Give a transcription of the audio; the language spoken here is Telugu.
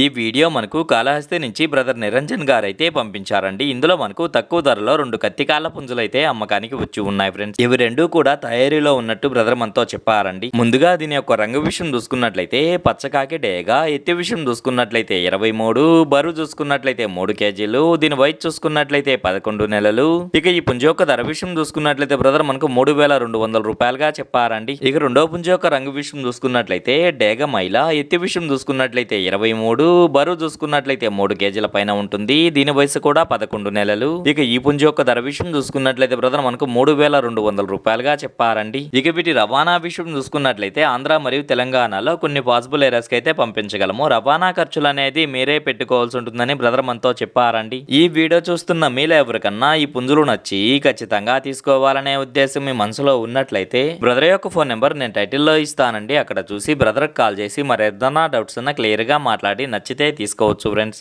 ఈ వీడియో మనకు కాళహస్తి నుంచి బ్రదర్ నిరంజన్ గారు అయితే పంపించారండి. ఇందులో మనకు తక్కువ ధరలో రెండు కత్తికాల పుంజులైతే అమ్మకానికి వచ్చి ఉన్నాయి ఫ్రెండ్స్. ఇవి రెండు కూడా తయారీలో ఉన్నట్టు బ్రదర్ మనతో చెప్పారండి. ముందుగా దీని యొక్క రంగు విషయం చూసుకున్నట్లయితే పచ్చకాకి డేగా ఎత్తి విషయం చూసుకున్నట్లయితే ఇరవై మూడు బరువు చూసుకున్నట్లయితే మూడు కేజీలు దీని వైట్ చూసుకున్నట్లయితే పదకొండు నెలలు. ఇక ఈ పుంజ యొక్క ధర విషయం చూసుకున్నట్లయితే బ్రదర్ మనకు మూడు వేల రెండు వందల రూపాయలుగా చెప్పారండి. ఇక రెండో పుంజ యొక్క రంగు విషయం చూసుకున్నట్లయితే డేగ మైల ఎత్తి విషయం చూసుకున్నట్లయితే ఇరవై మూడు బరువు చూసుకున్నట్లయితే మూడు కేజీల పైన ఉంటుంది. దీని వయసు కూడా పదకొండు నెలలు. ఇక ఈ పుంజు యొక్క ధర విషయం చూసుకున్నట్లయితే బ్రదర్ మనకు మూడు వేల రెండు వందల రూపాయలుగా చెప్పారండి. ఇక వీటి రవాణా విషయం చూసుకున్నట్లయితే ఆంధ్ర మరియు తెలంగాణలో కొన్ని పాసిబుల్ ఏరియాస్కి అయితే పంపించగలము. రవాణా ఖర్చులు అనేది మీరే పెట్టుకోవాల్సి ఉంటుందని బ్రదర్ మనతో చెప్పారండి. ఈ వీడియో చూస్తున్న మీలో ఎవరికన్నా ఈ పుంజులు నచ్చి ఖచ్చితంగా తీసుకోవాలనే ఉద్దేశం మీ మనసులో ఉన్నట్లయితే బ్రదర్ యొక్క ఫోన్ నెంబర్ నేను టైటిల్లో ఇస్తానండి. అక్కడ చూసి బ్రదర్ కాల్ చేసి మరి ఏదన్నా డౌట్స్ ఉన్నా క్లియర్గా మాట్లాడి నచ్చితే తీసుకోవచ్చు ఫ్రెండ్స్.